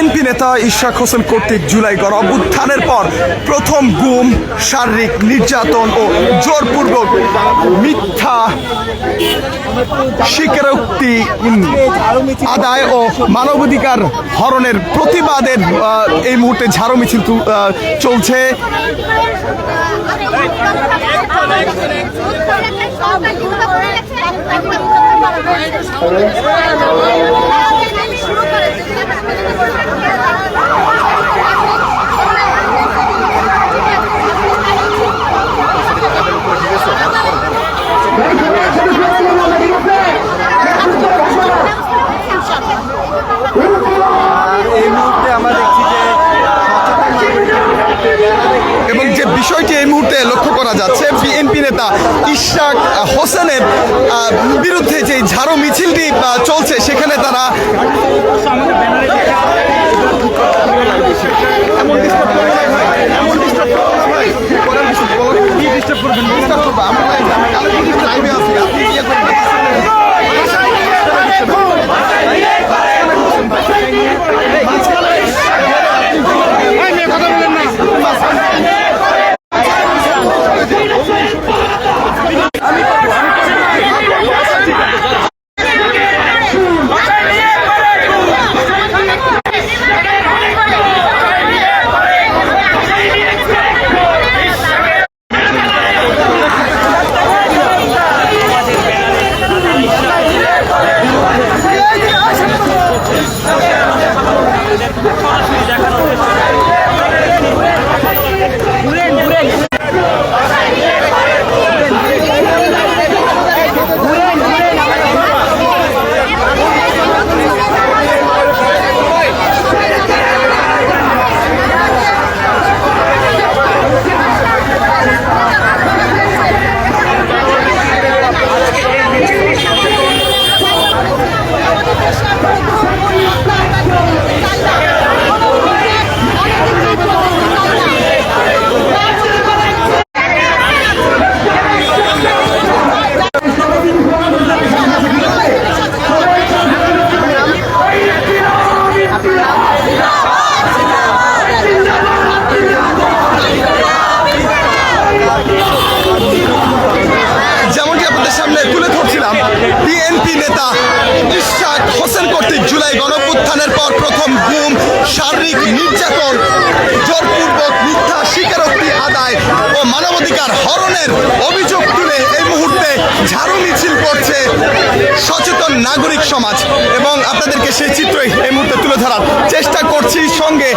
BNP নেতা ইশাক হোসেন কর্তৃক জুলাই গণ অভ্যুত্থানের পর প্রথম গুম, শারীরিক নির্যাতন ও জোরপূর্বক মিথ্যা স্বীকারোক্তি আদায় ও মানবাধিকার হরণের প্রতিবাদের এই মুহূর্তে ঝাড়ু মিছিল চলছে এই মুহূর্তে আমরা দেখছি যে এবং যে বিষয়টি এই মুহূর্তে লক্ষ্য করা যাচ্ছে বিএনপি নেতা ইশাক হোসেনের বিরুদ্ধে যে ঝাড়ো মিছিলটি চলছে সেখানে তারা এমন এমন যেমনটি আপনাদের সামনে তুলে ধরছিলাম বিএনপি নেতা ইশাক হোসেন কর্তৃক জুলাই গণপুত্থানের পর প্রথম গুম, শারীরিক নির্যাতন, জোরপূর্বক মিথ্যা স্বীকারোক্তি আদায় ও মানবাধিকার হরণের অভিযোগ তুলে এই মুহূর্তে ঝাড়ু মিছিল করছে সচেতন নাগরিক সমাজ এবং আপনাদেরকে সেই চিত্রই এই মুহূর্তে তুলে ধরার চেষ্টা করছি সঙ্গে